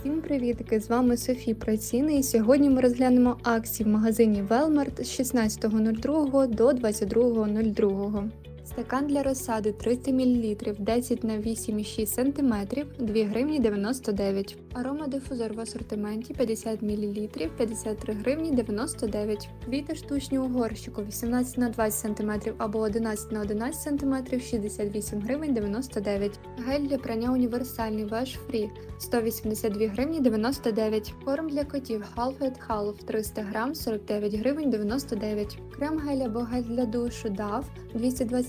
Всім привітки! З вами Софі Праціни і сьогодні ми розглянемо акції в магазині Велмарт з 16.02 до 22.02. Стакан для розсади 300 мл 10 на 8,6 см 2 гривні 99 Аромадифузор в асортименті 50 мл 53 гривні 99 Квіти штучні у горщику 18 на 20 см або 11 на 11 см 68 гривень 99 Гель для прання універсальний Wash Free 182 гривні 99 Корм для котів Half and Half 300 грам 49 гривень 99 Крем гель або гель для душу DAV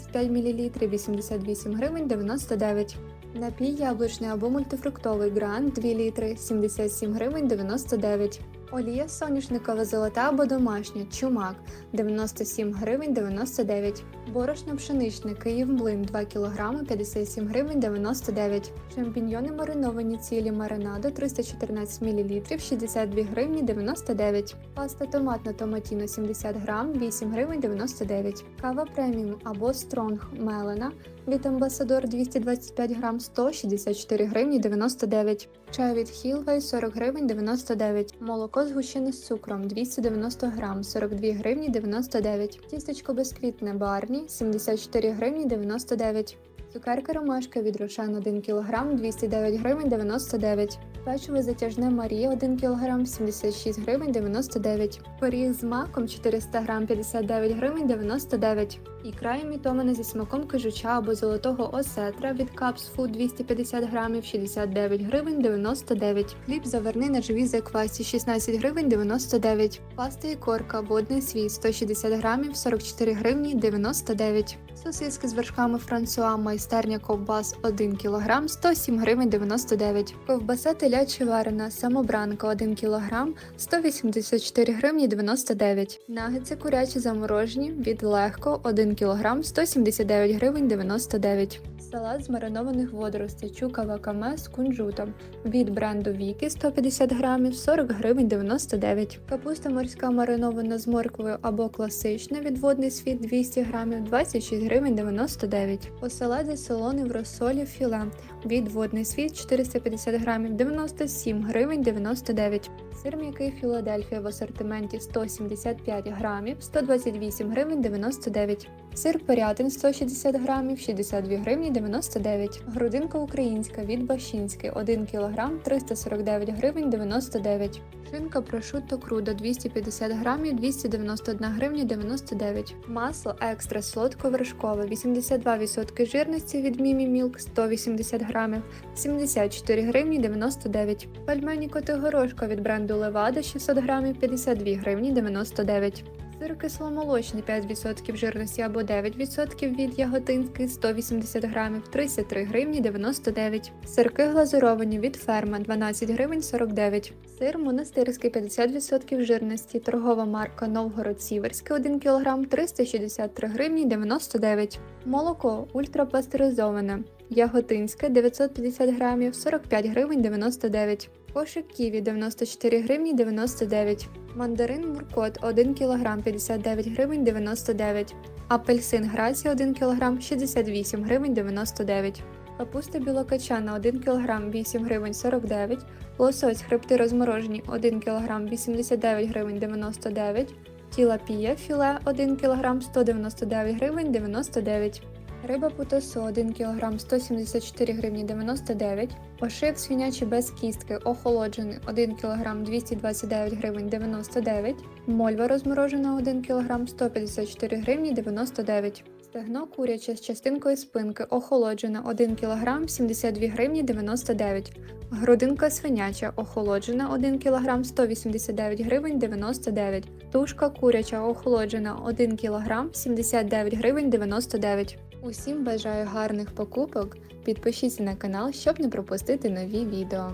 225 мл 88 гривень 99 Напій яблучний або мультифруктовий грант 2 літри 77 гривень 99 Олія соняшникова золота або домашня чумак 97 гривень 99 Борошно пшеничне Київ млин 2 кг 57 гривень 99 Шампіньйони мариновані цілі маринадо 314 мл 62 гривні 99 Паста томатна томатіно 70 грам 8 гривень 99 Кава преміум або стронг мелена. Від Амбасадор 225 грам 164 гривні 99 Чай від Хілвей 40 гривень 99 Молоко згущене з цукром 290 грам 42 гривні 99 Тістечко безквітне Барні 74 гривні 99 Цукерка ромашка від Рошен 1 кг 209 гривень 99 Печиво затяжне Марія 1 кг 76 гривень 99 Пиріг з маком 400 грам 59 гривень 99 Ікра імітована зі смаком кажуча або золотого осетра від Caps Food 250 грамів 69 гривень 99 Хліб заварний на живій заквасі 16 гривень 99 Паста і корка водний світ 160 грамів 44 гривні 99 Сосиски з вершками Франсуа майстерня ковбас 1 кг 107 гривень 99 Ковбаса теляча варена самобранка 1 кг 184 гривні 99 Нагетси курячі заморожені від легко 1 кг 179 гривень 99 Салат з маринованих водоростей чука вакаме з кунжутом. Від бренду Віки 150 грамів 40 гривень 99 Капуста морська маринована з морквою або класична від водний світ 200 грамів 26 гривень 99 Оселедець солоний в розсолі філе. Від водний світ 450 грамів 97 гривень 99 Сир м'який Філадельфія в асортименті 175 грамів 128 гривень 99 Сир Порятин 160 грамів 62 гривні 99 Грудинка українська від Бащинський 1 кг 349 гривень 99 Шинка прошутто крудо 250 грамів 291 гривня 99 Масло екстра солодко-вершкове 82% жирності від Мімі Мілк 180 грамів 74 гривні 99 Пельмені Котигорошка від бренду Левада 600 грамів 52 гривні 99 Сир кисломолочний 5% жирності або 9% від яготинський 180 грамів 33 гривні 99 Сирки глазуровані від ферма 12 гривень 49 Сир монастирський 50% жирності. Торгова марка Новгород Сіверський 1 кг 363 гривні 99 Молоко ультрапастеризоване. Яготинське 950 грамів 45 гривень 99 Кошик ківі 94 гривні 99 Мандарин Муркот 1 кг 59 гривень 99 Апельсин Грація 1 кг 68 гривень 99 Капуста білокачана 1 кг 8 гривень 49 Лосось хребти розморожені 1 кг 89 гривень 99 Тілапія філе 1 кг 199 гривень 99 Риба путасо 1 кг 174 гривні 99 Ошив свинячий без кістки охолоджений 1 кг 229 гривень 99 Мольва розморожена 1 кг 154 гривні 99 Стегно куряче з частинкою спинки охолоджена 1 кг 72 гривні 99 Грудинка свиняча охолоджена 1 кг 189 гривень 99 Тушка куряча охолоджена 1 кг 79 гривень 99 Усім бажаю гарних покупок. Підпишіться на канал, щоб не пропустити нові відео.